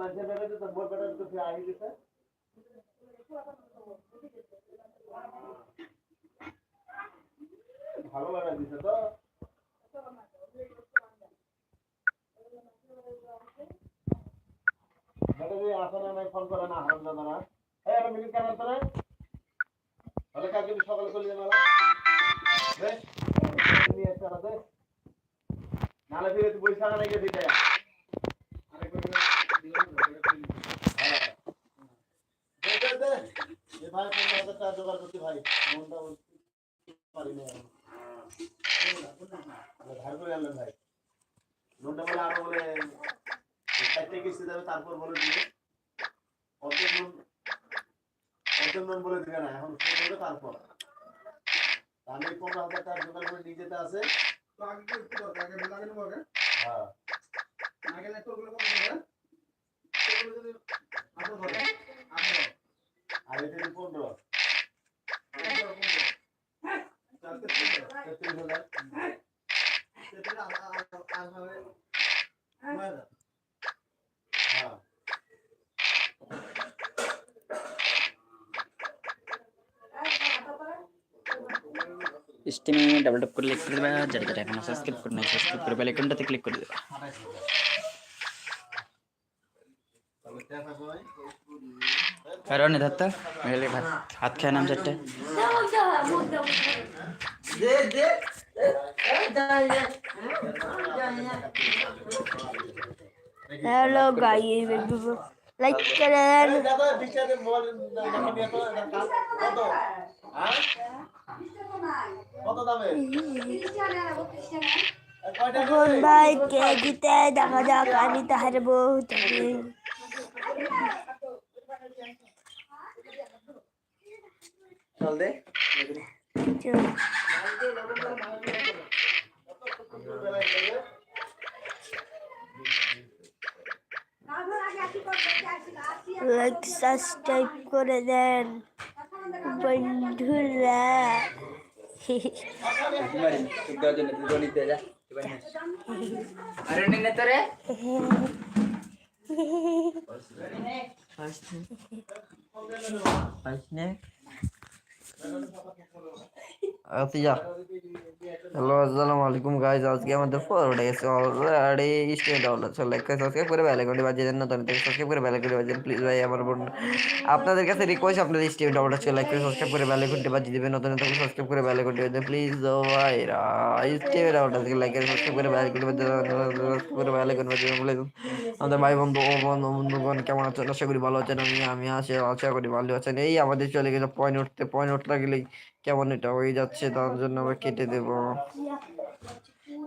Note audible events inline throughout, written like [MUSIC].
মোট বেড়াতে তো ফিরে আহি দিতে ভালো লাগা দিছে না, হারাম দাদা না। এই, একটা মিনিট কেন তোরে তাহলে তুই সকালে চলে যাবে দে নালে ফিরে তুই বইসা না দিতে হ্যাঁ। দে, দে, দে। এ ভাই পনেরো হাজার টাকা জোগাড় করতে ভাই মনটা বলতে পারি না এখন। ধার করে আনলেন ভাই। লোনটা বলে আরও বলে চারটে কিস্তি দেবে তারপর বলে দিবে। অর্ধেক লোন অর্ধেক লোন বলে দিবে না এখন তারপর। আমি পনেরো হাজার টাকা জোগাড় করে নিয়ে যেতে আছে। হ্যাঁ। আর এটা যদি পনেরো। হ্যাঁ। স্টিমে ডাবল ট্যাপ করে ক্লিক করে দেবা যারা যারা এখনও সাবস্ক্রাইব করে নাই সাবস্ক্রাইব করে বেল আইকনটাতে ক্লিক করে দেবা। হয় ধরতে মেলে ভাত হাত খেয়ে নাম চারটে। হ্যালো গাইস লাইক করেন এখন ভাই কে জিতে দেখা যাক আমি তো হারবো তবে চল দে। লাইক সাবস্ক্রাইব করে দেন বন্ধুরা। আচ্ছা হ্যালো আসসালামু আলাইকুম গাইজ আজকে আমাদের ফরওয়ার্ড গেছে অলরেডি স্টেট আউট আছে লাইক করে সাবস্ক্রাইব করে বেল আইকনটি বাজিয়ে দেন, নতুন থেকে সাবস্ক্রাইব করে বেল আইকনটি বাজিয়ে প্লিজ ভাই, আমার বোন, আপনাদের কাছে রিকোয়েস্ট আপনাদের স্টেট আউট আছে লাইক করে সাবস্ক্রাইব করে বেল আইকনটি বাজিয়ে দিবেন, নতুন থেকে সাবস্ক্রাইব করে বেল আইকনটি বাজিয়ে প্লিজ ও ভাইরা স্টেট আউট আছে লাইক করে সাবস্ক্রাইব করে বেল আইকনটি বাজিয়ে করে বেল আইকন বাজিয়ে আমাদের ভাই বন্ধু ও বন্ধু বন্ধুগণ কেমন আছেন আশা করি ভালো আছেন আমি আমি আছি আশা করি ভালো আছেন এই আমাদের চলে গেছে পয়েন্ট উঠতে পয়েন্ট উঠতে গেলেই কেমন এটা হয়ে যাচ্ছে তার জন্য আমরা কেটে দেব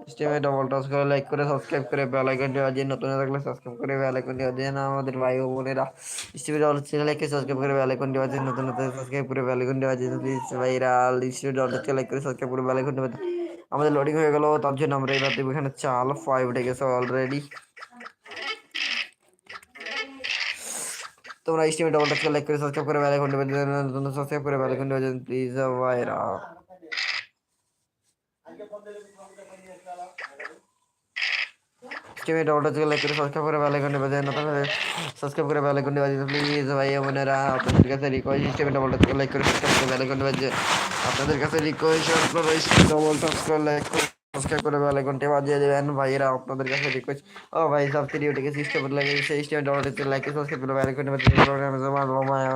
স্টিমে ডবল টাচ করে লাইক করে সাবস্ক্রাইব করে বেল আইকনটি বাজিয়ে নতুন থাকলে সাবস্ক্রাইব করে বেল আইকনটি বাজিয়ে না আমাদের ভাই ও বোনেরা স্টিমে ডবল লাইক করে সাবস্ক্রাইব করে বেল আইকনটি বাজিয়ে নতুন নতুন সাবস্ক্রাইব করে বেল আইকনটি বাজিয়ে প্লিজ ভাইরাল স্টিমে ডবল টাচ লাইক করে সাবস্ক্রাইব করে বেল আইকনটি বাজিয়ে আমাদের লোডিং হয়ে গেল তার জন্য আমরা এবার দেখব এখানে চাল ফাইভ উঠে অলরেডি তোমরা স্টিমে ডবল টাচ লাইক করে সাবস্ক্রাইব করে বেল আইকনটি বাজিয়ে নতুন সাবস্ক্রাইব করে বেল আইকনটি বাজিয়ে প্লিজ ভাইরা স্টিমে ডবল টাচ লাইক করে সাবস্ক্রাইব করে বেল আইকনটি বাজিয়ে নতুন সাবস্ক্রাইব করে বেল আইকনটি বাজিয়ে প্লিজ ভাই, বোনেরা, আপনাদের কাছে রিকোয়েস্ট স্টিমে ডবল টাচ লাইক করে সাবস্ক্রাইব করে বেল আইকনটি বাজিয়ে আপনাদের কাছে রিকোয়েস্ট আপনারা স্টিমে ডবল টাচ করে লাইক করে সাবস্ক্রাইব করে বেল আইকনটি বাজিয়ে দেবেন। ভাইরা আপনাদের কাছে রিকোয়েস্ট ও ভাই, সব থ্রি উঠে গেছে স্টিমে লাগে সেই স্টিমে ডবল টাচ করে লাইক করে সাবস্ক্রাইব করে বেল আইকনটি বাজিয়ে দেবেন। আমি জমা মায়া।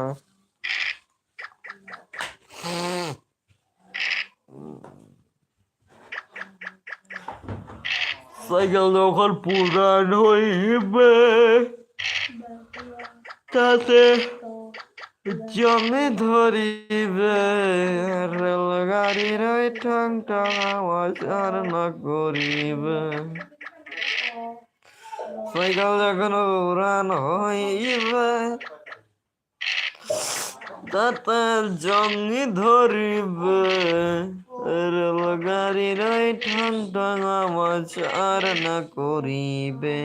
সাইকেল যখন পুরান হইবে, তাতে জমে ধরিবে রেলগাড়ির ঠাং ঠাং আওয়াজ আর না করিবে সাইকেল যখন পুরান হইবে, তাতে জমি ধরিবে রেলগাড়ির ঠাং ঠাং আওয়াজ আর না করিবে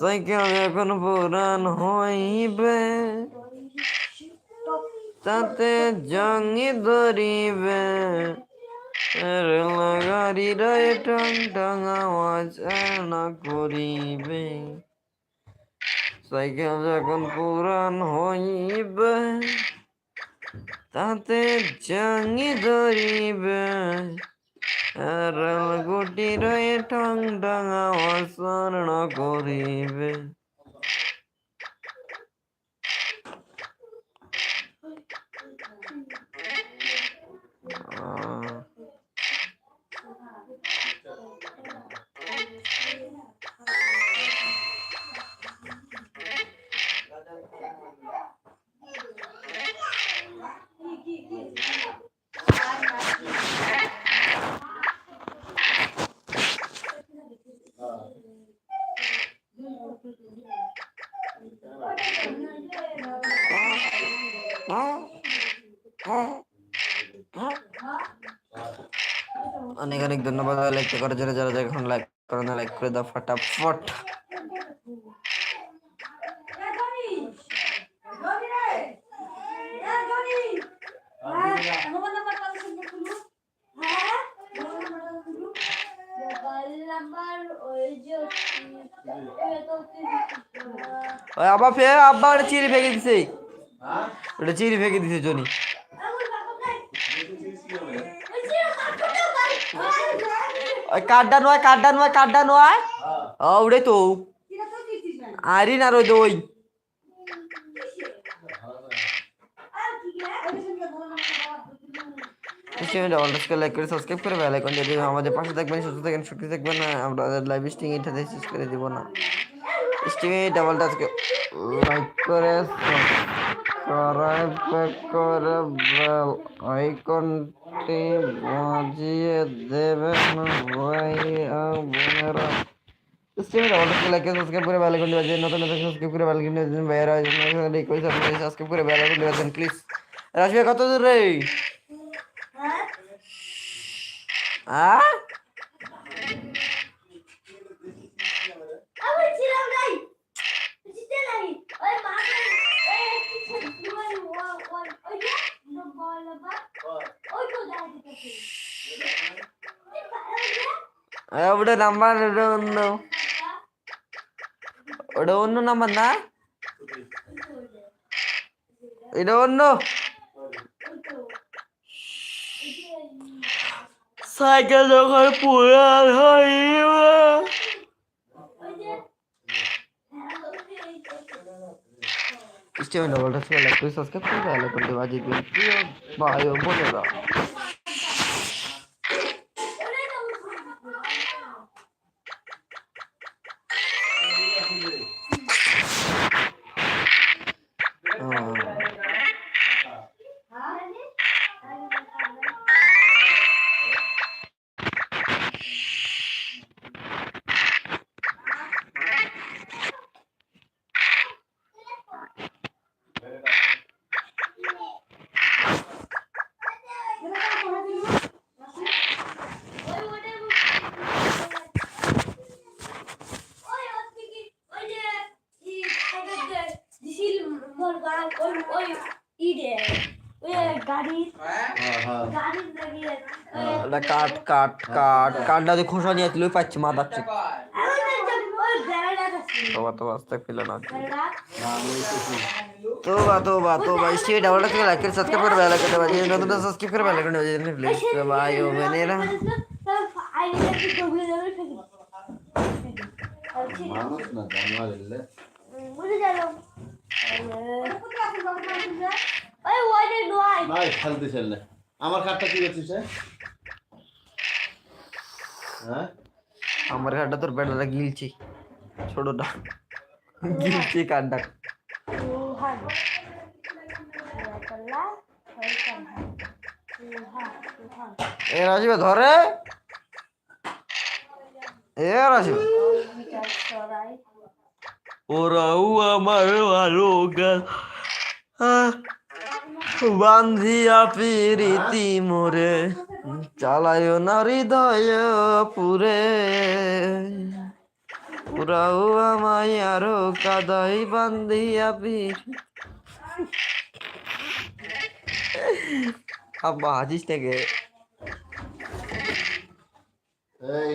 সাইকেল এখন পুরান হইবে। তাতে জঙ্গি ধরিবে। রেলগাড়ির ওই ঠাং ঠাং আওয়াজ না করিবে। সাইকেল যখন পুরান হইবে। তাতে চাঙ্গি ধরিবে। আর গুটি রয়ে ঠং ডাঙা অসর্ণ করিবে আহ অনেক অনেক ধন্যবাদ। লাইক করার জন্য যারা এখন লাইক করে না লাইক করে দাও, ফটাফট। আবার ফের চিড়ি ফেঁকে দিছে। ওটা চিড়ি ফেঁকে দিছে, জনি। নয় নয় নয়। ও ওটাই তো। আরি না দই করে করে আমাদের পাশে থাকবেন, সুস্থ থাকবেন, সুখী থাকবেন। না আমরা লাইভ স্ট্রিং এটাতে শেষ করে দিব না। স্ট্রিমে ডাবল টাচ লাইক করে, সাবস্ক্রাইব করে, বেল আইকনটি বাজিয়ে দেবেন ভাই বোনেরা। স্ট্রিমে ডাবল টাচ লাইক করে সাবস্ক্রাইব করে, বেল আইকনটি বাজিয়ে, নতুন নতুন সাবস্ক্রাইব করে, বেল আইকনটি বাজিয়ে ভাইরা রিকোয়েস্ট আপনারা সাবস্ক্রাইব করে, বেল আইকনটি বাজিয়ে প্লিজ রাশিয়া কত দূর রে? আ? ওটা নাম্বার ওটা অন্য ওটা অন্য নাম্বার না এটা অন্য সাইকেল যখন পুরান হইবে স্টেমিন ডবলটা ছিল লাইক করে সাবস্ক্রাইব করে বেল আইকনটি বাজিয়ে দিন প্রিয় ভাই ও বোনেরা কাট কাট কাট। কাটটা দিয়ে খোসা নিয়ে তুই পাচ্ছি মা বেড়াটা তোবা তো বাস্তা পেল না তোবা তোবা তোবা স্টে ডাবলটা থেকে লাইক করে সাবস্ক্রাইব করে বেল আইকনটি বাজিয়ে নতুন সাবস্ক্রাইব করে বেল আইকনটি বাজিয়ে দিন প্লিজ ভাই ও বোনেরা মানুষ না জানোয়ার এলে। নাই খেলতে খেললে আমার কার্ডটা কি করছিস? হ্যাঁ? আমার কার্ডটা তোর বেটাটা গিলছি। ছোটটা। গিলছি কার্ডটা এ রাজীব ধরে। এ রাজীব। ওরাও আমার ভালো গান বান্ধিয়া পিরিতি মোরে, চালায় না হৃদয় পুরে। পুরাও আমায় আরও কাদাই বান্ধিয়া পির আব্বা হাজিস থেকে এই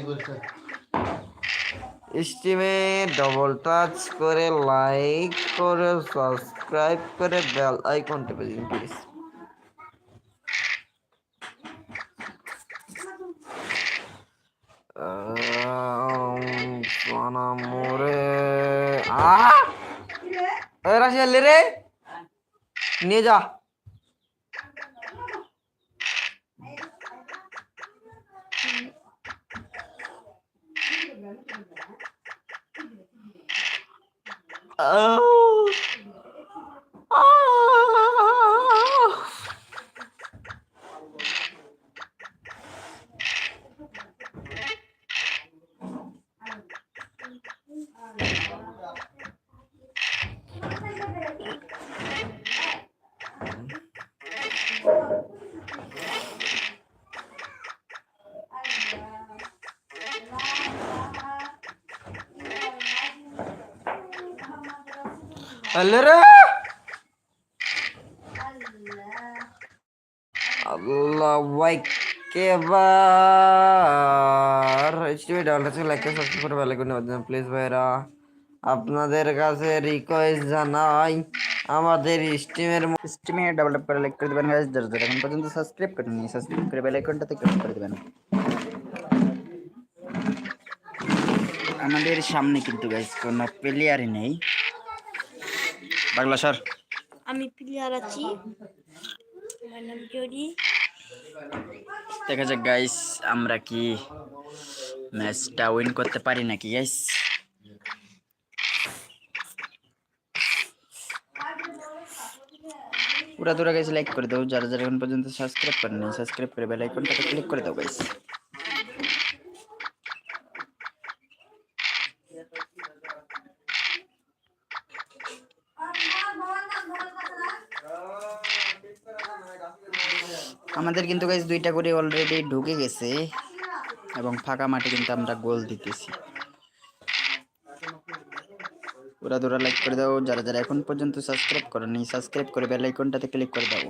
স্টিমে ডবল টাচ করে লাইক করে সাবস্ক্রাইব করে বেল আইকন টিপে দিন প্লিজ রে নিয়ে যা 哦哦 আল্লাহ প্লিজ ভাইরা আপনাদের কাছে রিকোয়েস্ট জানাই আমাদের স্টিমের স্টিমে ডেভেলপ করে লাইক করে দেবেন গাইস যারা যারা এখন পর্যন্ত সাবস্ক্রাইব করেননি সাবস্ক্রাইব করে বেল আইকনটাতে ক্লিক করে দেবেন আমাদের সামনে কিন্তু গাইস কোনো প্লেয়ারই নেই। বাংলা স্যার। আমি প্লেয়ার আছি। আমার নাম জরি। দেখা যাক গাইস আমরা কি ম্যাচটা উইন করতে পারি নাকি গাইস পুরা দূরা গাইস লাইক করে দাও। যারা যারা এখন পর্যন্ত সাবস্ক্রাইব করেনি সাবস্ক্রাইব করে বেল আইকনটাতে ক্লিক করে দাও গাইস আমাদের কিন্তু গাইজ দুইটা করে অলরেডি ঢুকে গেছে এবং ফাঁকা মাঠে কিন্তু আমরা গোল দিতেছি। ওরা দৌড়া লাইক করে দাও, যারা যারা এখন পর্যন্ত সাবস্ক্রাইব করেনি সাবস্ক্রাইব করে বেল আইকনটাতে ক্লিক করে দাও।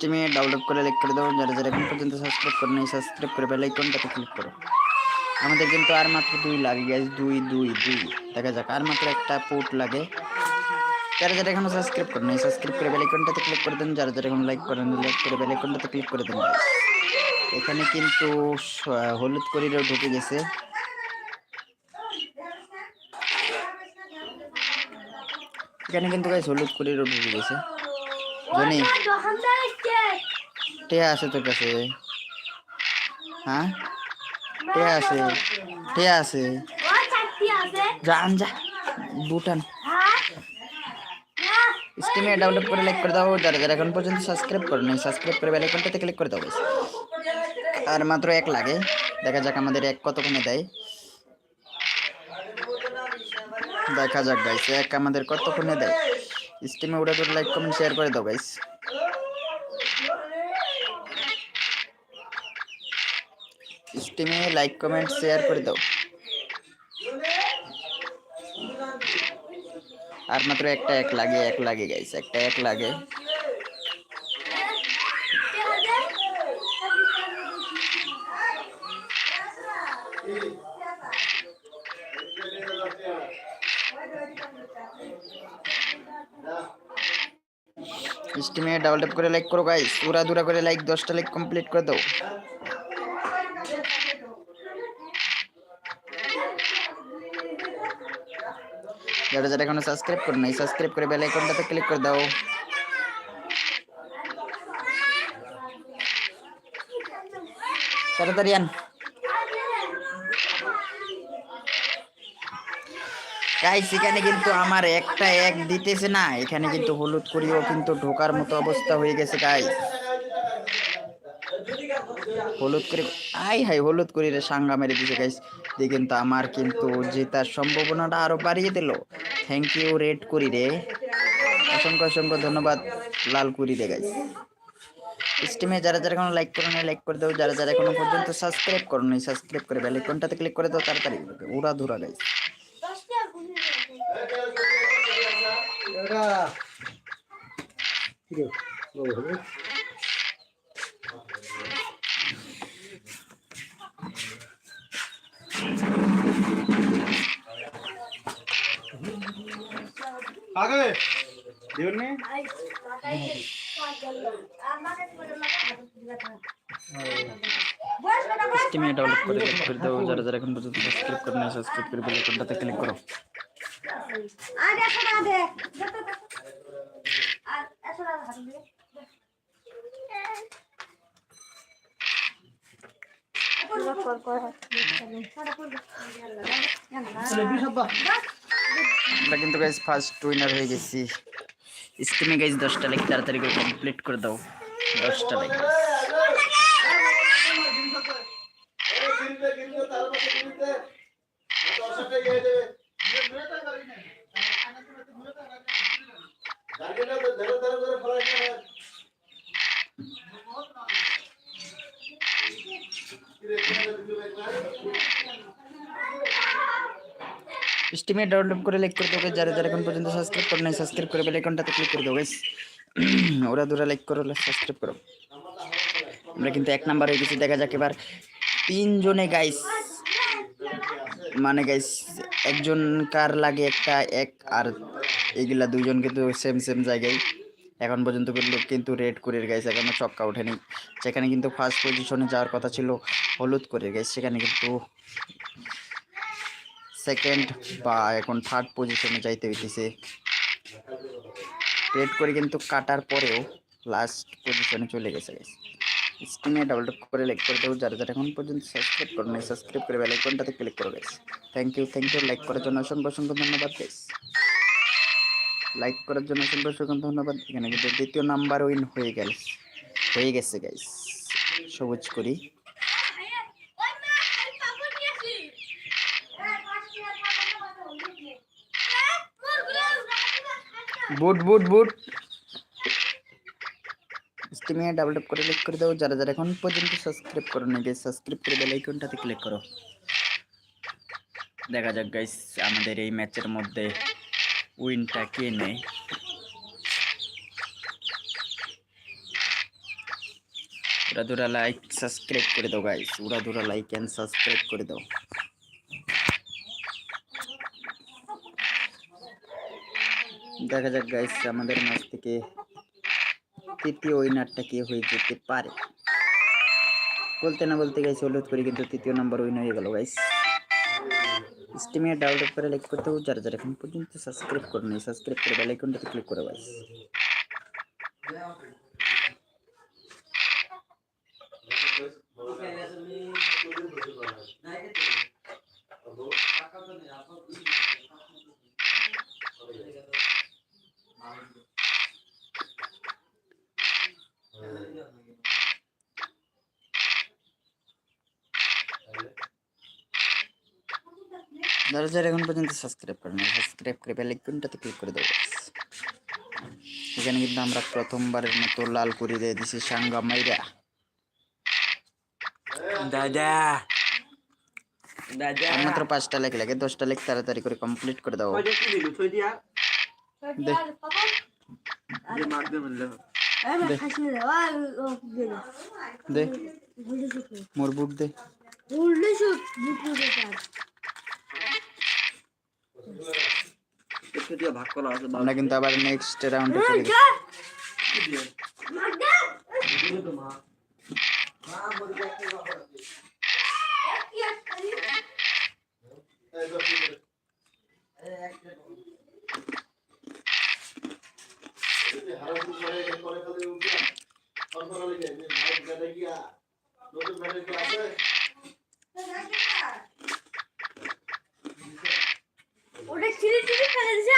স্টিমে ডাউনলোড করে লাইক করে দাও যারা যারা এখন পর্যন্ত সাবস্ক্রাইব করে নাই সাবস্ক্রাইব করে বেল আইকনটাতে ক্লিক করো আমাদের কিন্তু আর মাত্র দুই লাগে গ্যাস দুই দুই দুই দেখা যাক আর মাত্র একটা পুট লাগে যারা যারা এখনও সাবস্ক্রাইব করে নাই সাবস্ক্রাইব করে বেল আইকনটাতে ক্লিক করে দেন যারা যারা এখন লাইক করেন লাইক করে বেল আইকনটাতে ক্লিক করে দেন। এখানে কিন্তু হলুদ করিরও ঢুকে গেছে এখানে কিন্তু গাইস হলুদ করিরও ঢুকে গেছে জনি টিয়া আছে। তোর কাছে? হ্যাঁ? টিয়া আছে? টিয়া আছে? চাকরি যা বুটান হ্যাঁ? না স্টিমে ডাউনলোড করে লাইক করে দাও। যারা যারা এখন পর্যন্ত সাবস্ক্রাইব করে নাই সাবস্ক্রাইব করে বেল আইকনটাতে ক্লিক করে দাও। আর মাত্র এক লাগে। দেখা যাক আমাদের এক কতক্ষণে দেয়। দেখা যাক গাইস এক আমাদের কতক্ষণে দেয়। স্টিমে উড়ে করে লাইক কমেন্ট শেয়ার করে দাও গাইস স্টিমে লাইক কমেন্ট শেয়ার করে দাও। আর মাত্র একটা এক লাগে এক লাগে গাইস একটা এক লাগে। স্টিমে ডাবল ট্যাপ করে লাইক করো গাইস পুরা দুরা করে লাইক দশটা লাইক কমপ্লিট করে দাও। যারা যারা এখনও সাবস্ক্রাইব করে নাই সাবস্ক্রাইব করে বেল আইকনটাতে ক্লিক করে দাও। তাড়াতাড়ি আন। গাইস, এখানে কিন্তু আমার একটা এক দিতেছে না। এখানে কিন্তু হলুদ করিও কিন্তু ঢোকার মতো অবস্থা হয়ে গেছে, গাইস। হলুদ করে আই হাই, হলুদ করি সাঙ্গা মেরে দিছে, গাইস। দিয়ে কিন্তু আমার কিন্তু জেতার সম্ভাবনাটা আরও বাড়িয়ে দিল। থ্যাংক ইউ রেড করি রে। অসংখ্য অসংখ্য ধন্যবাদ, লাল করি রে, গাইস। স্টিমে যারা যারা এখনও লাইক করে নাই লাইক করে দাও। যারা যারা এখনও পর্যন্ত সাবস্ক্রাইব করো নাই সাবস্ক্রাইব করে বেল আইকনটাতে ক্লিক করে দাও, তাড়াতাড়ি উড়া ধুরা গাইস। আগে দিবেন নি স্টিমে ডাউনলোড করে করে দাও। যারা নাই সাবস্ক্রাইব করে বেল আইকনটাতে ক্লিক করো। আরে এখন আদে আর এখন আর হাত দিয়ে কর কর আমরা কিন্তু গাইস ফার্স্ট উইনার হয়ে গেছি। স্টিমে গাইস দশটা লাইক তাড়াতাড়ি করে কমপ্লিট করে দাও। দশটা লাইক কিনতে কিনতে তারপরে কিনতে দশটা গিয়ে দেবে গাড়িটা ধরে ধরে ধরে ফলাই করে স্টিমে ডাউনলোড করে লাইক করে দাও। যারা যারা এখন পর্যন্ত সাবস্ক্রাইব করে নাই সাবস্ক্রাইব করে বেল আইকনটাতে ক্লিক করে দাও গাইস [CLEARS THROAT] ওরা দুরা লাইক করো সাবস্ক্রাইব করো। আমরা কিন্তু এক নাম্বার হয়ে গেছি। দেখা যাক এবার তিনজনে গাইস মানে গাইস একজন কার লাগে একটা এক আর এগুলা দুইজন কিন্তু সেম সেম জায়গায়। এখন পর্যন্ত কিন্তু রেড করে গাইস এখনও চক্কা ওঠেনি। সেখানে কিন্তু ফার্স্ট পজিশনে যাওয়ার কথা ছিল, হলুদ করে গাইস সেখানে কিন্তু সেকেন্ড বা এখন থার্ড পজিশনে যাইতে হইতেছে। রেড করে কিন্তু কাটার পরেও লাস্ট পজিশনে চলে গেছে গাইস স্ক্রিনে ডাবল ট্যাপ করে লাইক করে দেবো যারা যারা এখন পর্যন্ত সাবস্ক্রাইব করো নাই সাবস্ক্রাইব করে বেল আইকনটাতে ক্লিক করো guys thank you thank you like করার জন্য অসংখ্য অসংখ্য ধন্যবাদ গাইস লাইক করার জন্য অসংখ্য অসংখ্য ধন্যবাদ। এখানে কিন্তু দ্বিতীয় নাম্বার উইন হয়ে গেল। হয়ে গেছে গাইস সবুজ করি। বুট বুট বুট। স্টিমে ডাবল করে ক্লিক করে দাও। যারা যারা এখন পর্যন্ত সাবস্ক্রাইব করো না গাইস সাবস্ক্রাইব করে বেল আইকনটাতে ক্লিক করো। দেখা যাক গাইস আমাদের এই ম্যাচের মধ্যে উইনটা কে নেয় উড়া দুরা লাইক সাবস্ক্রাইব করে দাও গাইস উড়া দুরা লাইক এন্ড সাবস্ক্রাইব করে দাও দেখা যাক গাইস আমাদের মাঝ থেকে তৃতীয় উইনারটা কে হয়ে যেতে পারে বলতে না বলতে গাইস হলুদ করে কিন্তু তৃতীয় নাম্বার উইন হয়ে গেল গাইস স্টিমে ডাউনলোড করে লাইক করতে হবে। যারা যারা এখন পর্যন্ত সাবস্ক্রাইব করেনি সাবস্ক্রাইব করে বেলাইকনটাতে ক্লিক করে গাইস যারা যারা এখন পর্যন্ত সাবস্ক্রাইব করে না। সাবস্ক্রাইব করে বেল আইকনটাতে ক্লিক করে দেবো। এখানে কিন্তু আমরা প্রথমবারের মতো লাল করে দিয়ে দিছি সাঙ্গা মাইরা। দাদা। দাদা। মাত্র পাঁচটা লেখ লাগে। দশটা লেখ তাড়াতাড়ি করে কমপ্লিট করে দাও। দে। মোর বুট দে ছয় দিয়া ভাগ করা আছে আমরা কিন্তু আবার নেক্সট রাউন্ডে চলে গেছি। এই দশ মিনিট যদি হারাম করে করে করে উঠলাম ফোন করা লাগে যে ভাই গাড়ি গিয়া নতুন গাড়ি কি আছে ওটা ছিঁড়ে ছিঁড়ে ফেলে দিছে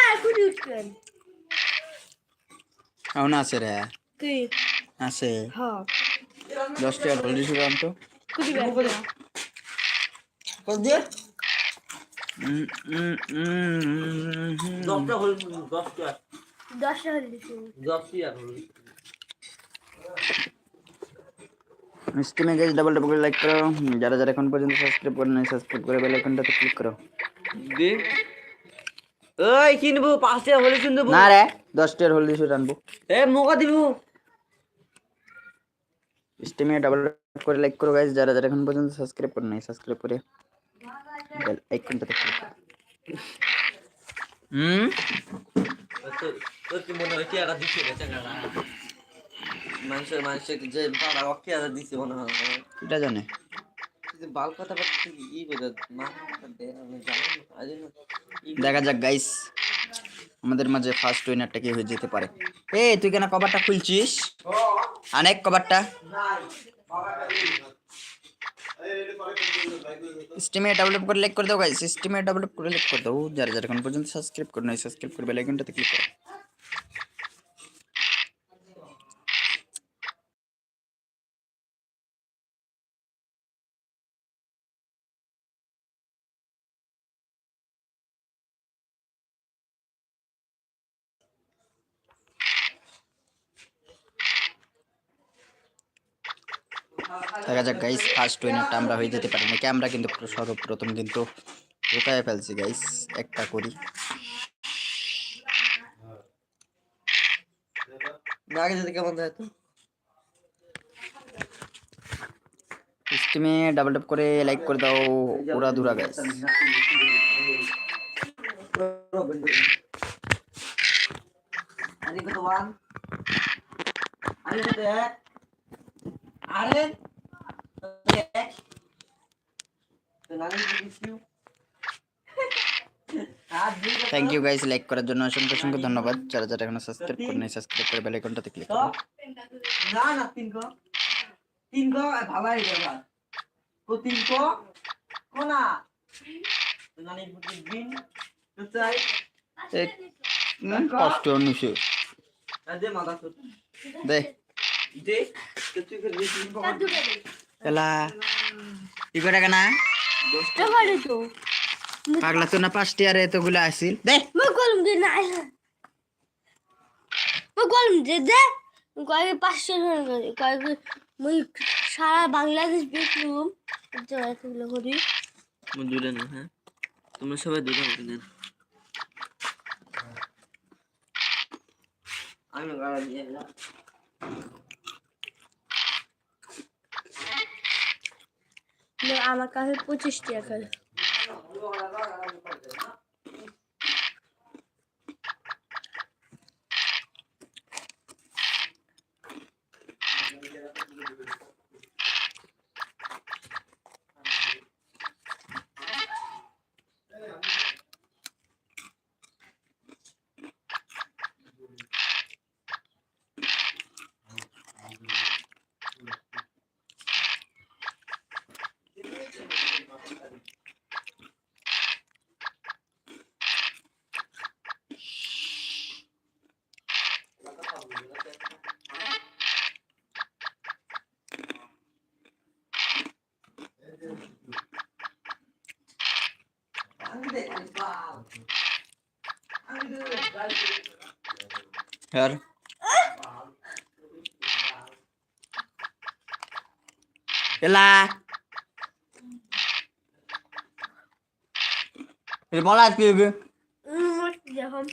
এখন আছে রে। কি? আছে। হ্যাঁ দশ টাকা হলদি শুকাম তো উম, উম, উম, উম, দশটা হল দশটা। দশটা দিচ্ছি দশটি আর হল গেছে ডাবল ডাবল লাইক করো। যারা যারা এখন পর্যন্ত সাবস্ক্রাইব করে নাই সাবস্ক্রাইব করে বেল আইকনটাতে ক্লিক করো। দে। ওই কিনবো পাঁচটা হলে কিনবো না রে দশটার হলদি শুট আনব। এ মোকা দিব। স্টিমে ডাবল করে লাইক করো গাইজ যারা যারা এখন পর্যন্ত সাবস্ক্রাইব করে নাই সাবস্ক্রাইব করে বেল ক্লিক করো হুম? তোর কি মনে হয় কি একটা দিচ্ছে রে মানুষের মানুষের যে পাড়া অক্ষে একটা দিচ্ছে মনে হয়। এটা জানে? বাল কথা বলতে ই করে মা দে আমি জানি না। দেখা যাক গাইস আমাদের মাঝে ফার্স্ট উইনারটা কি হয়ে যেতে পারে। এ তুই কেন কভারটা খুলছিস? অনেক কভারটা স্টিমে ডেভেলপ করে লাইক করে দাও গাইস স্টিমে ডেভেলপ করে লাইক করে দাও। যারা যারা এখন পর্যন্ত সাবস্ক্রাইব করে নাই সাবস্ক্রাইব করবে বেল আইকনটাতে ক্লিক করো। দেখা যাক গাইস ফার্স্ট উইনারটা আমরা হয়ে যেতে পারি নাকি? আমরা কিন্তু সর্বপ্রথম কিন্তু ঢোকায় ফেলছি গাইস একটা করি। আগে যদি কেমন যায় তো? স্টিমে ডাবল ট্যাপ করে লাইক করে দাও পুরা দুরা গাইস আরে আরে। কত? থ্যাংক ইউ গাইস লাইক করার জন্য অসংখ্য অসংখ্য ধন্যবাদ। যারা যারা এখনও সাবস্ক্রাইব করে নাই সাবস্ক্রাইব করে বেল আইকনটাতে ক্লিক করো না না তিন কো। তিন কো ভালাই গেল। তো তিন কো। কোনা নানি বুদ্ধি দিন তো চাই। এক কষ্ট অনুসু দে মাথা তো দে। দে তুই করে এলা ই করে কেনা দশটা হলে তো পাগলা তো না পাঁচটি আর এতগুলো আসিল দে মই কলম দিয়ে না মই কলম দিয়ে দে কয়েক পাঁচশো কয়েক মই সারা বাংলাদেশ বেচলুম এতগুলো করি দূরে না হ্যাঁ তোমরা সবাই দূরে হতে দেন আমি গাড়া দিয়ে আমার কাছে পঁচিশ টাকা। Thank এলা এ বলা কি হবে যখন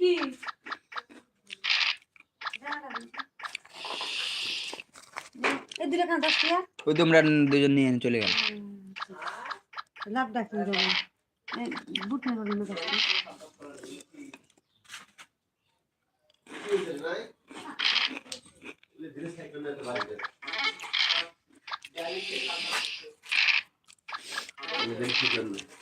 কি এই কেন দশ টাকা ওই তোমরা দুজন নিয়ে চলে গেল লাভ ডাকি দেবো বুট নেব কিন্তু এ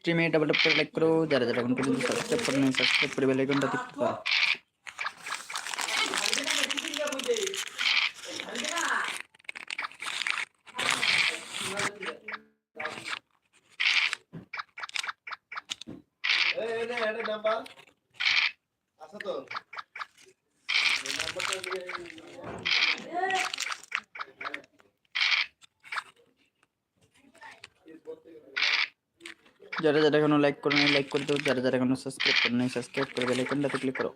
স্ট্রিমে ডাবল ট্যাপ করে লাইক করো। যারা যারা এখন পর্যন্ত সাবস্ক্রাইব করে নাই সাবস্ক্রাইব করে বেল আইকনটা টিপতে পারো এই এই নে, এটা নাম্বার আছে তো এই নাম্বারটা দিয়ে যারা যারা এখনও লাইক করে নাই লাইক করে দাও যারা যারা এখনও সাবস্ক্রাইব করে নাই সাবস্ক্রাইব করে বেল আইকনটাতে ক্লিক করো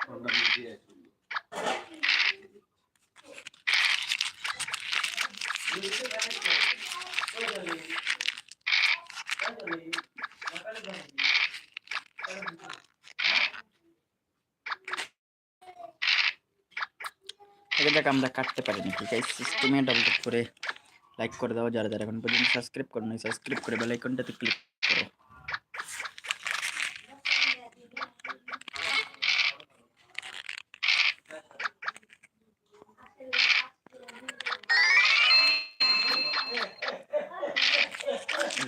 ফোনটা দিয়ে আসি। এটা দেখ আমরা কাটতে পারি নাকি গাইস সিস্টেমে ডাবল ট্যাপ করে লাইক করে দাও, যারা যারা এখন পর্যন্ত সাবস্ক্রাইব করে নাই সাবস্ক্রাইব করে বেল আইকনটাতে ক্লিক করো।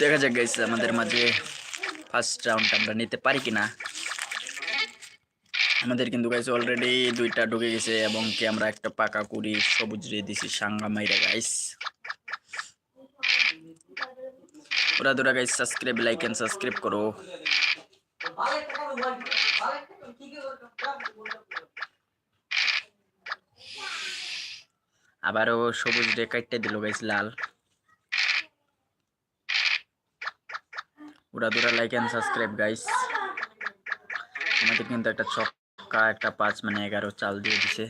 দেখা যাক গাইস আমাদের মাঝে ফার্স্ট রাউন্ড আমরা নিতে পারি কিনা। আমাদের কিন্তু গাইস অলরেডি দুইটা ঢুকে গেছে এবং কি আমরা একটা পাকা কুড়ি সবুজ রে দিছি, সাঙ্গা মাইরা গাইস ওরা দুরা guys subscribe like and subscribe করো। আবারও সবুজ রে কাটতে দিল গাইস লাল। ওরা দুরা লাইক এন্ড সাবস্ক্রাইব গাইস আমাদের কিন্তু একটা ছক্কা, একটা পাঁচ মানে এগারো চাল দিয়ে দিছে।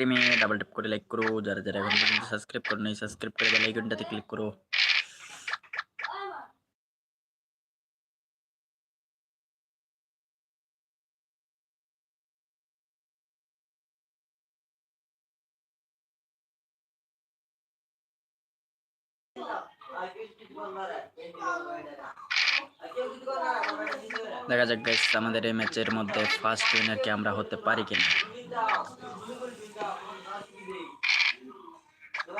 স্ট্রিমে ডাবল ট্যাপ করে লাইক করো, যারা যারা এখন পর্যন্ত সাবস্ক্রাইব করো নাই সাবস্ক্রাইব করে বেল আইকনটাতে ক্লিক করো। দেখা যাক গাইস আমাদের এই ম্যাচের মধ্যে ফার্স্ট উইনার কি আমরা হতে পারি কিনা।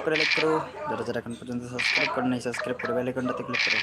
ট্যাপ করে লাইক করো। যারা যারা এখন পর্যন্ত সাবস্ক্রাইব করেন নাই সাবস্ক্রাইব করে বেলাইকনটাতে ক্লিক করো।